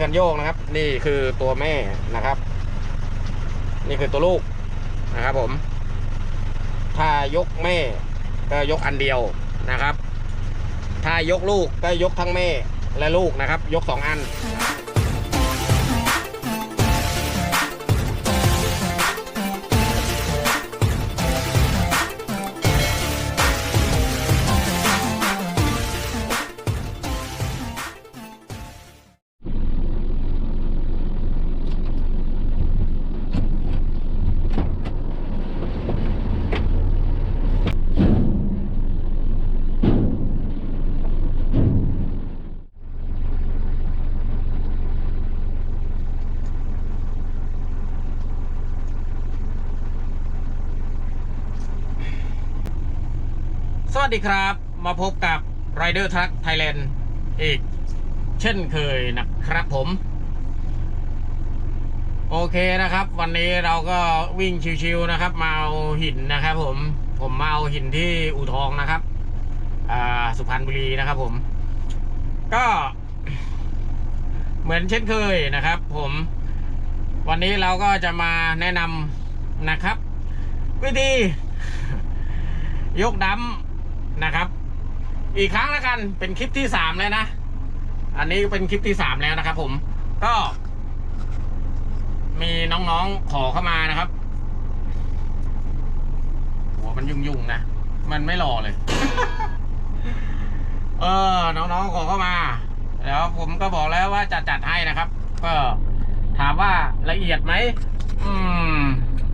คันโยกนะครับ นี่คือตัวแม่นะครับ นี่คือตัวลูกนะครับ ผม ถ้ายกแม่ก็ยกอันเดียวนะครับ ถ้ายกลูกก็ยกทั้งแม่และลูกนะครับ ยกสองอัน สวัสดีครับมาพบกับ Rider Truck Thailand อีกเช่นเคยนะครับผม โอเคนะครับ วันนี้เราก็วิ่งชิวๆนะครับ มาเอาหินนะครับผมผมมาเอาหินที่อู่ทองนะครับอ่าสุพรรณบุรีนะครับผม ก็เหมือนเช่นเคยนะครับ ผม วันนี้เราก็จะมาแนะนำนะครับ วิธียกดัม นะครับ อีกครั้งแล้วกันเป็นคลิปที่สามแล้วนะ อันนี้เป็นคลิปที่สามแล้วนะครับ ผมก็ มีน้องๆขอเข้ามานะครับหัวมันยุ่งๆนะมันไม่หล่อเลย เออ น้องๆขอเข้ามา แล้วผมก็บอกแล้วว่าจะจัดให้นะครับ ก็ถามว่าละเอียดไหม อืม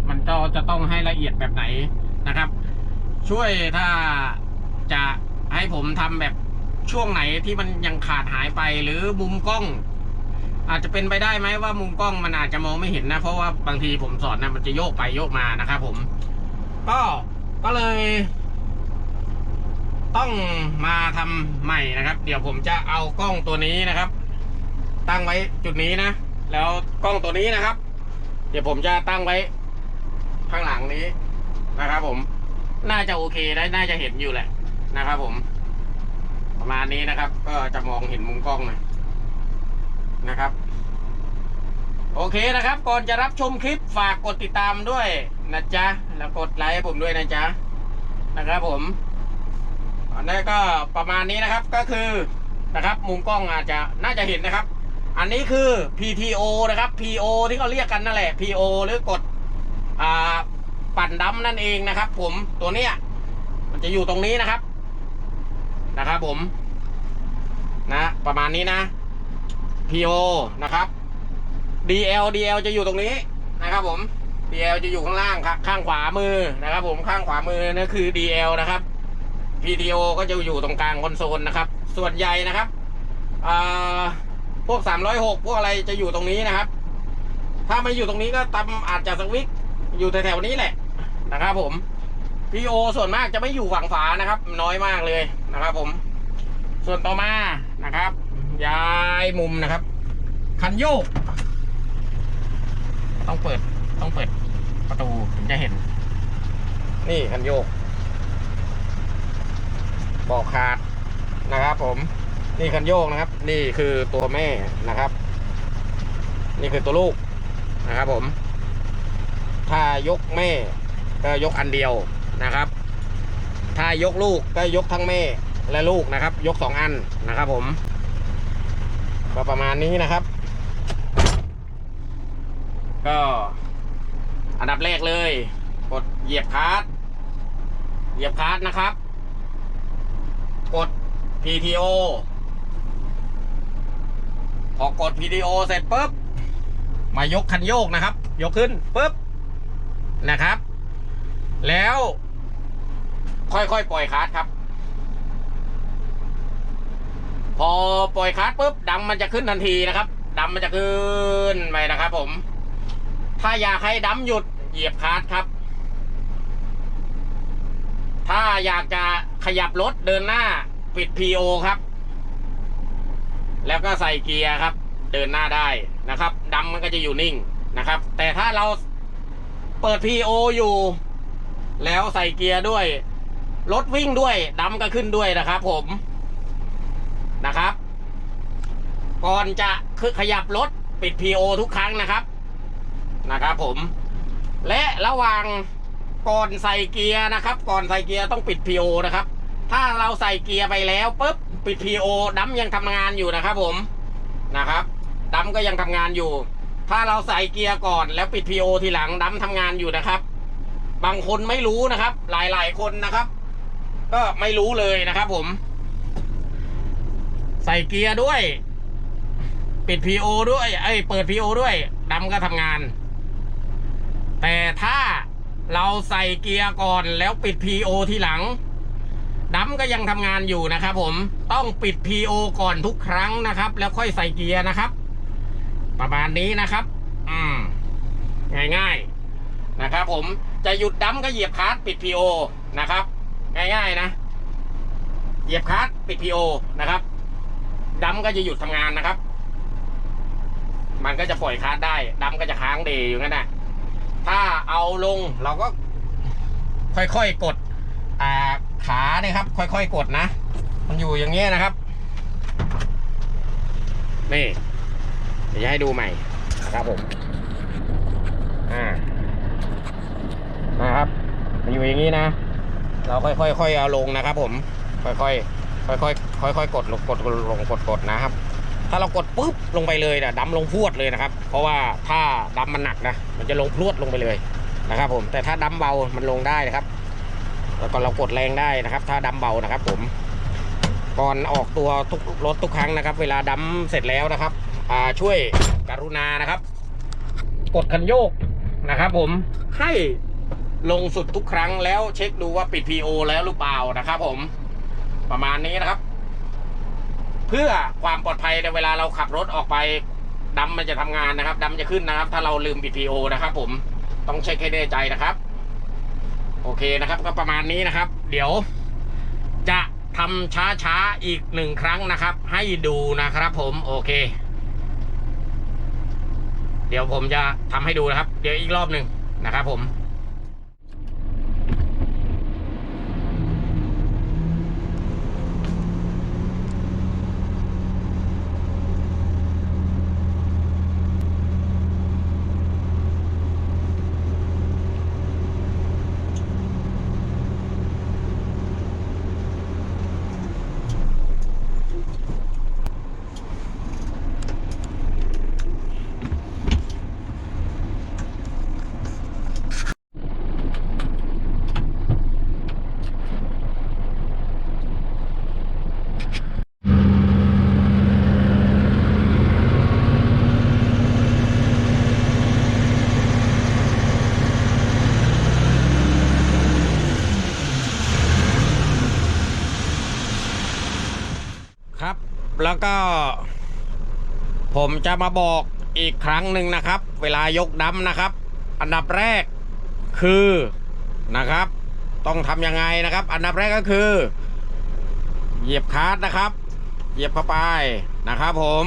มันก็จะต้องให้ละเอียดแบบไหนนะครับ ช่วยถ้า จะให้ผมทำแบบช่วงไหนที่มันยังขาดหายไปหรือมุมกล้อง อาจจะเป็นไปได้ไหมว่ามุมกล้องมันอาจจะมองไม่เห็นนะ เพราะว่าบางทีผมสอนนะมันจะโยกไปโยกมานะครับผม ก็ก็เลย ต้องมาทำใหม่นะครับ เดี๋ยวผมจะเอากล้องตัวนี้นะครับ ตั้งไว้จุดนี้นะ แล้วกล้องตัวนี้นะครับ เดี๋ยวผมจะตั้งไว้ ข้างหลังนี้นะครับผม น่าจะโอเคได้น่าจะเห็นอยู่แหละ นะครับผม ประมาณนี้นะครับ ก็จะมองเห็นมุมกล้องหน่อยนะครับ โอเคนะครับ ก่อนจะรับชมคลิปฝากกดติดตามด้วยนะจ๊ะ แล้วกดไลค์ให้ผมด้วยนะจ๊ะ นะครับผมอันนี้ก็ประมาณนี้นะครับก็คือนะครับมุมกล้องอาจจะน่าจะเห็นนะครับ อันนี้คือ PTO นะครับ PO ที่เขาเรียกกันนั่นแหละ PO หรือกดอ่าปั่นดัมนั่นเองนะครับ ผมตัวเนี้ยมันจะอยู่ตรงนี้นะครับ นะครับผม นะ ประมาณนี้นะ PO นะครับ DL DL จะอยู่ตรงนี้นะครับผม DL จะอยู่ข้างล่างครับข้างขวามือนะครับ ผมข้างขวามือนั่นคือ DL นะครับ PTO ก็จะอยู่ตรงกลางคอนโซลนะครับ ส่วนใหญ่นะครับอ่าพวก 306 พวกอะไรจะอยู่ตรงนี้นะครับ ถ้าไม่อยู่ตรงนี้ก็ตำอาจจะสวิกอยู่แถวๆนี้แหละนะครับผม PO ส่วนมากจะไม่อยู่ฝั่งฝานะครับ น้อยมากเลยนะครับผม ส่วนต่อมานะครับ ย้ายมุมนะครับ คันโยก ต้องเปิดต้องเปิดประตูถึงจะเห็น นี่คันโยกบอกขาดนะครับผม นี่คันโยกนะครับ นี่คือตัวแม่นะครับ นี่คือตัวลูกนะครับผม ถ้ายกแม่ก็ยกอันเดียวนะครับ ถ้ายกลูกก็ยกทั้งแม่และลูกนะครับ ยกสองอันนะครับผม ก็ประมาณนี้นะครับ ก็อันดับแรกเลย กดเหยียบคาร์ดเหยียบคาร์ดนะครับ กด PTO พอกด PTO เสร็จปุ๊บ มายกคันโยกนะครับ ยกขึ้นปุ๊บนะครับ แล้ว ค่อยๆปล่อยคาร์ดครับ พอปล่อยคาร์ดปุ๊บดำมันจะขึ้นทันทีนะครับดำมันจะขึ้นไปนะครับ ผม ถ้าอยากให้ดำหยุดเหยียบคาร์ดครับ ถ้าอยากจะขยับรถเดินหน้าปิด PO ครับ แล้วก็ใส่เกียร์ครับ เดินหน้าได้นะครับดำมันก็จะอยู่นิ่งนะครับ แต่ถ้าเราเปิด PO อยู่ แล้วใส่เกียร์ด้วย รถวิ่งด้วยดำก็ขึ้นด้วยนะครับผมนะครับ ก่อนจะคือขยับรถปิด PO ทุกครั้งนะครับนะครับผม และระหว่างก่อนใส่เกียร์นะครับ ก่อนใส่เกียร์ต้องปิด PO นะครับ ถ้าเราใส่เกียร์ไปแล้วปุ๊บปิด PO ดัมยังทำงานอยู่นะครับ ผมนะครับดัมก็ยังทำงานอยู่ ถ้าเราใส่เกียร์ก่อนแล้วปิด PO ทีหลังดัมทำงานอยู่นะครับ บางคนไม่รู้นะครับ หลายๆคนนะครับ ก็ไม่รู้เลยนะครับผม ใส่เกียร์ด้วย ปิด PO ด้วยเอ้ยเปิด PO ด้วยดัมก็ทำงาน แต่ถ้าเราใส่เกียร์ก่อนแล้วปิด PO ทีหลังดัมก็ยังทำงานอยู่นะครับผมต้องปิด PO ก่อนทุกครั้งนะครับ แล้วค่อยใส่เกียร์นะครับ ประมาณนี้นะครับ อืม ง่ายๆนะครับผมจะหยุดดัมก็เหยียบคลัตช์ปิด PO นะครับ ง่ายๆนะ เหยียบคลัตช์ปิด PO นะครับดัมก็จะหยุดทำงานนะครับ มันก็จะปล่อยคลัตช์ได้ดัมก็จะค้างเดย์อยู่งั้นนะถ้าเอาลงเราก็ค่อยๆกดขาเนี่ยครับ ค่อยๆกดนะ มันอยู่อย่างเงี้ยนะครับ นี่เดี๋ยวจะให้ดูใหม่นะครับผมอ่านะครับ มันอยู่อย่างนี้นะ เราค่อยๆค่อยๆเอาลงนะครับ ผม ค่อยๆค่อยๆค่อยๆกดลงกดลงกดกดนะครับ ถ้าเรากดปุ๊บลงไปเลยนะดำลงพรวดเลยนะครับ เพราะว่าถ้าดำมันหนักนะมันจะลงพรวดลงไปเลยนะครับ ผมแต่ถ้าดำเบามันลงได้นะครับ แล้วก็เรากดแรงได้นะครับ ถ้าดำเบานะครับ ผมก่อนออกตัวทุกรถทุกครั้งนะครับ เวลาดำเสร็จแล้วนะครับ อ่าช่วยกรุณานะครับ กดคันโยกนะครับ ผมให้ ลงสุดทุกครั้งแล้วเช็คดูว่าปิด PO แล้วหรือเปล่านะครับผมประมาณนี้นะครับ เพื่อความปลอดภัยในเวลาเราขับรถออกไปดำมันจะทำงานนะครับดำจะขึ้นนะครับ ถ้าเราลืมปิด PO นะครับ ผมต้องเช็คให้แน่ใจนะครับ โอเคนะครับ ก็ประมาณนี้นะครับ เดี๋ยว จะทำช้าๆอีกหนึ่งครั้งนะครับ ให้ดูนะครับ ผมโอเค เดี๋ยวผมจะทำให้ดูนะครับ เดี๋ยวอีกรอบหนึ่งนะครับ ผม ครับ แล้วก็ ผมจะมาบอกอีกครั้งหนึ่งนะครับ เวลายกดัมนะครับ อันดับแรกคือนะครับ ต้องทำยังไงนะครับ อันดับแรกก็คือ เหยียบคลัตช์นะครับ เหยียบเข้าไปนะครับ ผม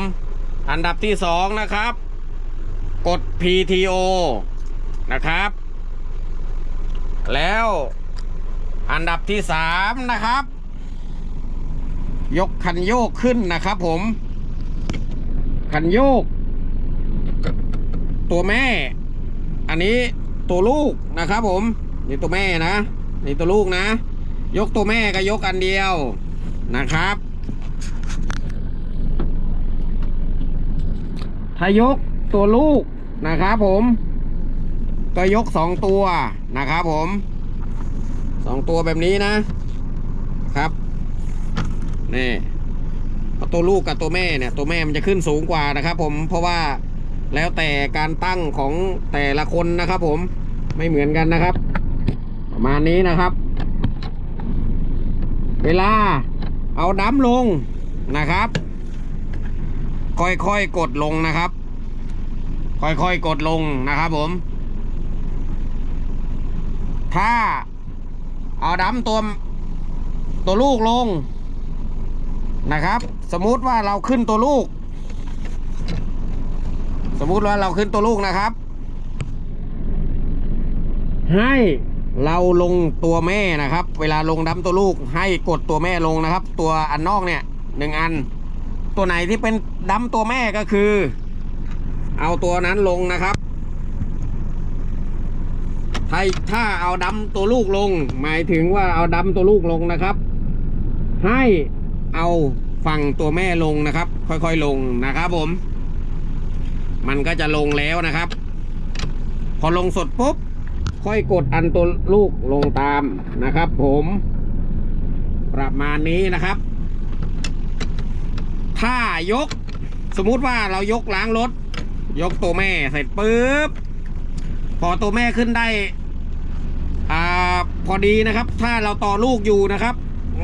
อันดับที่สองนะครับ กด PTO นะครับ แล้วอันดับที่สามนะครับ ยกคันโยกขึ้นนะครับผม คันโยก ตัวแม่ อันนี้ตัวลูกนะครับผม นี่ตัวแม่นะ นี่ตัวลูกนะ ยกตัวแม่ก็ยกอันเดียวนะครับ ถ้ายกตัวลูกนะครับผมก็ยกสองตัวนะครับผมสองตัวแบบนี้นะครับ นี่ตัวลูกกับตัวแม่เนี่ยตัวแม่มันจะขึ้นสูงกว่านะครับ ผมเพราะว่าแล้วแต่การตั้งของแต่ละคนนะครับ ผมไม่เหมือนกันนะครับ ประมาณนี้นะครับ เวลาเอาดั้มลงนะครับ ค่อยๆกดลงนะครับ ค่อยๆกดลงนะครับผม ถ้าเอาดั้มตัวตัวลูกลง นะครับ สมมุติว่าเราขึ้นตัวลูก สมมุติว่าเราขึ้นตัวลูกนะครับ ให้เราลงตัวแม่นะครับ เวลาลงดั้มตัวลูก ให้กดตัวแม่ลงนะครับ ตัวอันนอกเนี่ยหนึ่งอัน ตัวไหนที่เป็นดัมตัวแม่ก็คือ เอาตัวนั้นลงนะครับถ้าถ้าเอาดัมตัวลูกลง หมายถึงว่าเอาดัมตัวลูกลงนะครับ ให้ เอาฝั่งตัวแม่ลงนะครับ ค่อยๆลงนะครับผม มันก็จะลงแล้วนะครับ พอลงสดปุ๊บค่อยกดอันตัวลูกลงตามนะครับ ผม ประมาณนี้นะครับ ถ้ายก สมมุติว่าเรายกล้างรถ ยกตัวแม่เสร็จปุ๊บพอตัวแม่ขึ้นได้ อ่า พอดีนะครับ ถ้าเราต่อลูกอยู่นะครับ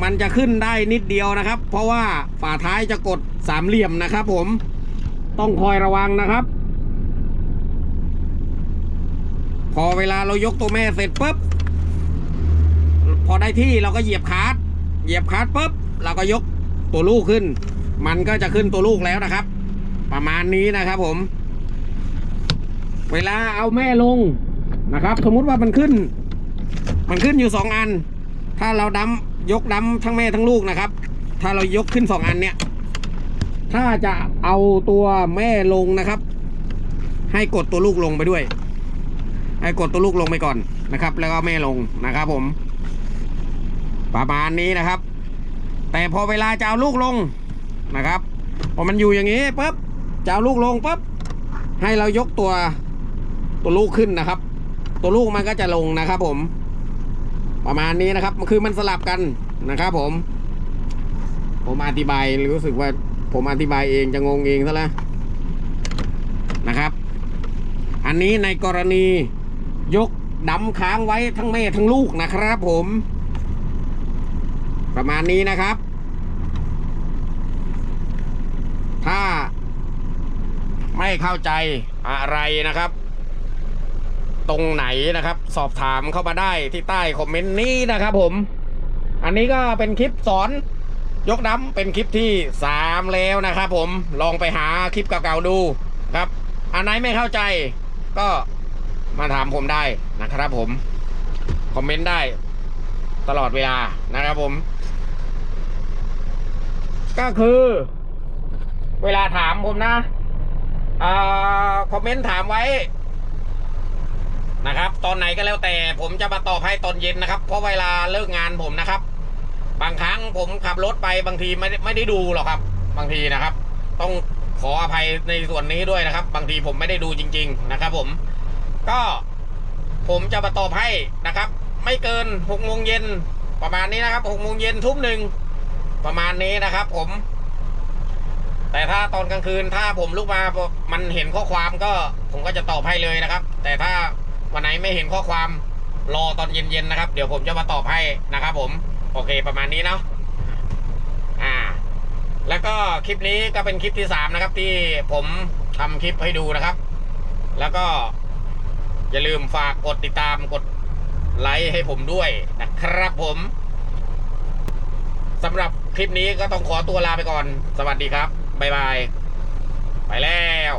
มันจะขึ้นได้นิดเดียวนะครับ เพราะว่าฝาท้ายจะกดสามเหลี่ยมนะครับ ผมต้องคอยระวังนะครับ พอเวลาเรายกตัวแม่เสร็จปุ๊บพอได้ที่เราก็เหยียบคาร์ดเหยียบคาร์ดปุ๊บเราก็ยกตัวลูกขึ้น มันก็จะขึ้นตัวลูกแล้วนะครับ ประมาณนี้นะครับผม เวลาเอาแม่ลงนะครับ สมมุติว่ามันขึ้น มันขึ้นอยู่สองอัน ถ้าเราดำ ยกดำทั้งแม่ทั้งลูกนะครับ ถ้าเรายกขึ้นสองอันเนี้ยถ้าจะเอาตัวแม่ลงนะครับ ให้กดตัวลูกลงไปด้วย ให้กดตัวลูกลงไปก่อนนะครับ แล้วก็แม่ลงนะครับผมประมาณนี้นะครับ แต่พอเวลาจะเอาลูกลงนะครับพอมันอยู่อย่างนี้ปุ๊บจะเอาลูกลงปุ๊บให้เรายกตัวตัวลูกขึ้นนะครับ ตัวลูกมันก็จะลงนะครับผม ประมาณนี้นะครับคือมันสลับกันนะครับ ผม ผมอธิบายรู้สึกว่า ผมอธิบายเองจะงงเองซะแล้วนะครับ อันนี้ในกรณียกดำค้างไว้ทั้งแม่ทั้งลูกนะครับ ผม ประมาณนี้นะครับ ถ้าไม่เข้าใจอะไรนะครับ ตรงไหนนะครับ สอบถามเข้ามาได้ที่ใต้คอมเมนต์นี้นะครับผม อันนี้ก็เป็นคลิปสอนยกดำเป็นคลิปที่สามแล้วนะครับผมลองไปหาคลิปเก่าๆดูครับอันไหนไม่เข้าใจก็มาถามผมได้นะครับผม คอมเมนต์ได้ตลอดเวลานะครับผม ก็คือ เวลาถามผมนะอ่าคอมเมนต์ถามไว้ นะครับ ตอนไหนก็แล้วแต่ผมจะมาตอบให้ตอนเย็นนะครับ เพราะเวลาเลิกงานผมนะครับ บางครั้งผมขับรถไปบางทีไม่ได้ไม่ได้ดูหรอกครับ บางทีนะครับ ต้องขออภัยในส่วนนี้ด้วยนะครับ บางทีผมไม่ได้ดูจริง ๆนะครับ ผม ก็ผมจะมาตอบให้นะครับ ไม่เกินหกโมงเย็นประมาณนี้นะครับหกโมงเย็นทุ่มหนึ่งประมาณนี้นะครับ ผม แต่ถ้าตอนกลางคืนถ้าผมลุกมามันเห็นข้อความก็ ผมก็จะตอบให้เลยนะครับ แต่ถ้า วันไหนไม่เห็นข้อความรอตอนเย็นๆนะครับ เดี๋ยวผมจะมาตอบให้นะครับ ผม โอเคประมาณนี้เนาะอ่า แล้วก็คลิปนี้ก็เป็นคลิปที่สามนะครับ ที่ผมทำคลิปให้ดูนะครับ แล้วก็อย่าลืมฝากกดติดตามกดไลค์ให้ผมด้วยนะครับผมสำหรับคลิปนี้ก็ต้องขอตัวลาไปก่อน สวัสดีครับ บ๊ายบาย ไปแล้ว